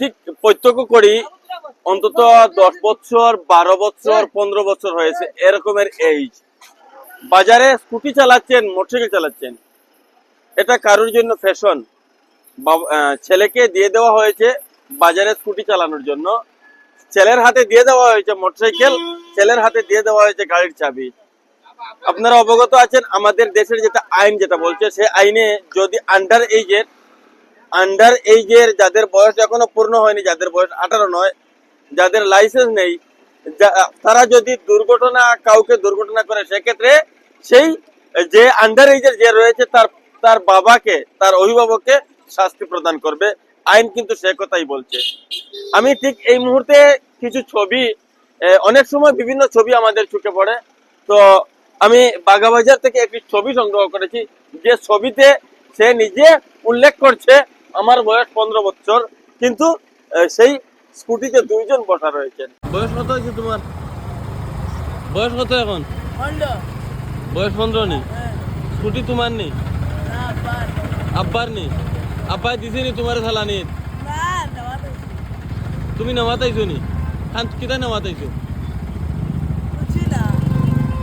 ঠিক প্রত্যক্ষ করি, অন্তত দশ বছর, বারো বছর, পনেরো বছর হয়েছে এরকমের এইজ বাজারে স্কুটি চালাচ্ছেন, মোটরসাইকেল চালাচ্ছেন। এটা কারোর জন্য ফ্যাশন ছেলেকে দিয়ে দেওয়া হয়েছে বাজারে স্কুটি চালানোর জন্য। ছেলের হাতে দিয়ে দেওয়া হয়েছে মোটরসাইকেল, ছেলের হাতে দিয়ে দেওয়া হয়েছে গাড়ির চাবি। আপনারা অবগত আছেন, আমাদের দেশের যেটা আইন যেটা বলছে, সে আইনে যদি আন্ডার এইজের আন্ডার এইজের যাদের বয়স এখনও পূর্ণ হয়নি, যাদের বয়স আঠারো নয়, যাদের লাইসেন্স নেই তারা যদি দুর্ঘটনা কাউকে দুর্ঘটনা করে, সেক্ষেত্রে সেই যে আন্ডার এইজের যে রয়েছে, তার তার বাবাকে, তার অভিভাবককে শাস্তি প্রদান করবে। আইন কিন্তু সে কথাই বলছে। আমি ঠিক এই মুহূর্তে কিছু ছবি অনেক সময় বিভিন্ন ছবি আমাদের চোখে পড়ে। তো আমি বাগাবাজার থেকে একটি ছবি সংগ্রহ করেছি। যে ছবিতে সে নিজে উল্লেখ করছে আমার বয়স পনেরো বছর কিন্তু সেই স্কুটিতে দুইজন বসা রয়েছেন। বয়স কত হয়েছে তোমার? বয়স কত এখন? বয়স পনেরো নেই হ্যাঁ। স্কুটি তোমার নেই আব্বার। নেই আব্বাই দিছে নি তোমার নামাতে তুমি নামাতাইছো নি? খান কিতা নামাতাইছো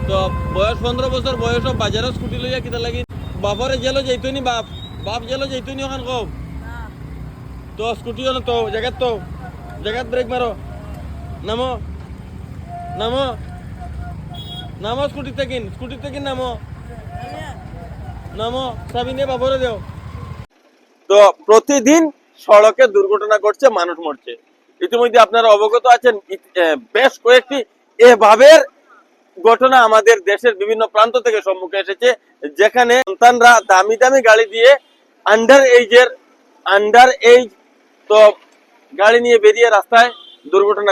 তো বয়স পনেরো বছর বয়স বাজারে স্কুটি লইয়া কিতা লাগি বাপরে জেলো যাইতো নি বাপ? বাপ জেলো যাইতো নি ওখান কব তো স্কুটি না তো, জায়গাত তো, জায়গাত ব্রেক মারো। নামো নামো নামো স্কুটি থেকে স্কুটি থেকে নামো। নামো, চাবি নিয়ে বাপরে দেও। তো প্রতিদিন সড়কে দুর্ঘটনা ঘটছে, মানুষ মরছে। ইতিমধ্যে আপনারা অবগত আছেন বেশ কয়েকটি এভাবের ঘটনা আমাদের দেশের বিভিন্ন প্রান্ত থেকে সম্মুখে এসেছে, যেখানে সন্তানরা দামি দামি গাড়ি দিয়ে আন্ডার এইজের আন্ডার এইজ তো গাড়ি নিয়ে বেরিয়ে রাস্তায় দুর্ঘটনা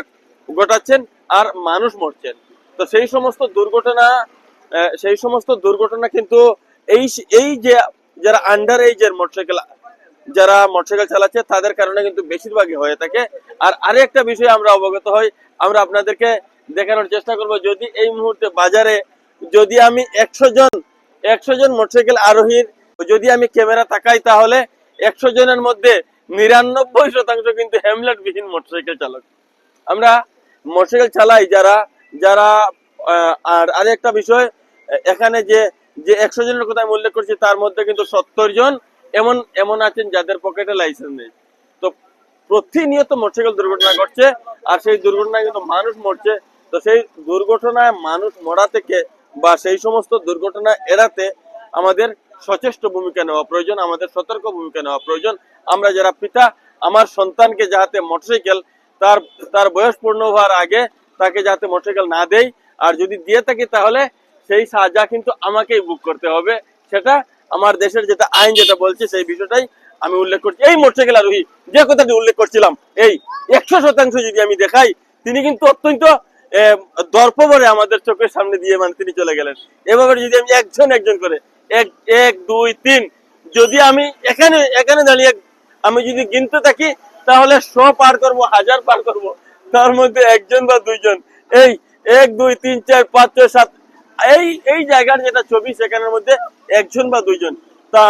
ঘটাচ্ছেন আর মানুষ মরছেন। তো সেই সমস্ত দুর্ঘটনা সেই সমস্ত দুর্ঘটনা কিন্তু এই এই যে যারা আন্ডার এইজের মোটরসাইকেল যারা মোটরসাইকেল চালাচ্ছে, তাদের কারণে কিন্তু বেশিরভাগই হয়ে থাকে। আর আরেকটা বিষয় আমরা অবগত হই, আমরা আপনাদেরকে দেখানোর চেষ্টা করব, যদি এই মুহূর্তে বাজারে যদি আমি একশো জন একশো জন মোটরসাইকেল আরোহীর, যদি আমি ক্যামেরা তাকাই তাহলে একশো জনের মধ্যে নিরানব্বই শতাংশ কিন্তু হেমলেট বিহীন মোটরসাইকেল চালক। আমরা মোটরসাইকেল চালাই যারা যারা আর আরেকটা বিষয়, এখানে যে যে একশো জনের কথা আমি উল্লেখ করছি, তার মধ্যে কিন্তু সত্তর জন এমন এমন আছেন যাদের পকেটে লাইসেন্স নেই। তো প্রতিনিয়ত মোটরসাইকেল দুর্ঘটনা ঘটছে, আর সেই দুর্ঘটনায় কিন্তু মানুষ মরছে। তো সেই দুর্ঘটনায় মানুষ মরা থেকে বা সেই সমস্ত দুর্ঘটনা এড়াতে আমাদের সচেষ্ট ভূমিকা নেওয়া প্রয়োজন আমাদের সতর্ক ভূমিকা নেওয়া প্রয়োজন। আমরা যারা পিতা আমার সন্তানকে যাতে মোটরসাইকেল তার তার বয়স পূর্ণ হওয়ার আগে তাকে যাতে মোটরসাইকেল না দেই আর যদি দিয়ে থাকি তাহলে সেই সাজা কিন্তু আমাকেই বুক করতে হবে। সেটা আমার দেশের যেটা আইন যেটা বলছে সেই বিষয়টাই আমি উল্লেখ করছি। এই মোটরসাইকেল আরোহী যে কথাটি উল্লেখ করছিলাম এই একশো শতাংশ যদি আমি দেখাই তিনি কিন্তু অত্যন্ত আহ, দর্পবরে আমাদের চোখের সামনে দিয়ে মানে তিনি চলে গেলেন। এভাবে যদি আমি একজন একজন করে এক এক, দুই, তিন। যদি আমি এখানে এখানে দাঁড়িয়ে আমি যদি গিনতে থাকি, তাহলে শ পার করব, হাজার পার করব। তার মধ্যে একজন বা দুইজন। এই এক, দুই, তিন, চার, পাঁচ, ছয়, সাত, এই এই জায়গার যেটা ছবি, সেখানের মধ্যে একজন বা দুইজন। তা,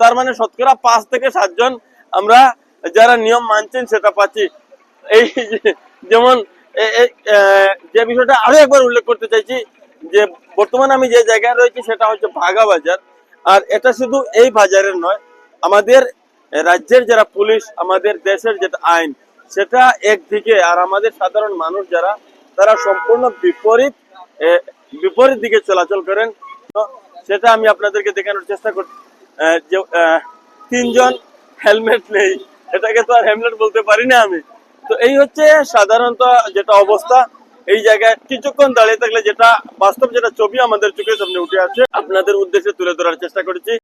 তার মানে শতকরা পাঁচ থেকে সাতজন আমরা যারা নিয়ম মানছেন সেটা পাচ্ছি। এই যেমন যে বিষয়টা আরও একবার উল্লেখ করতে চাইছি যে বর্তমানে আমি যে জায়গায় রয়েছি সেটা হচ্ছে ভাগা বাজার। আর এটা শুধু এই বাজারের নয়, আমাদের রাজ্যের যারা পুলিশ, আমাদের দেশের যেটা আইন, সেটা একদিকে আর আমাদের সাধারণ মানুষ যারা, তারা সম্পূর্ণ বিপরীত বিপরীত দিকে চলাচল করেন। সেটা আমি আপনাদেরকে দেখানোর চেষ্টা করছি যে তিনজন হেলমেট নেই, এটাকে তো আর হেলমেট বলতে পারি না আমি। তো এই হচ্ছে সাধারণত যেটা অবস্থা। এই জায়গায় কিছুক্ষণ দাঁড়িয়ে থাকলে যেটা বাস্তব, যেটা ছবি আমাদের চোখের সামনে উঠে আসে আপনাদের উদ্দেশ্যে তুলে ধরার চেষ্টা করেছি।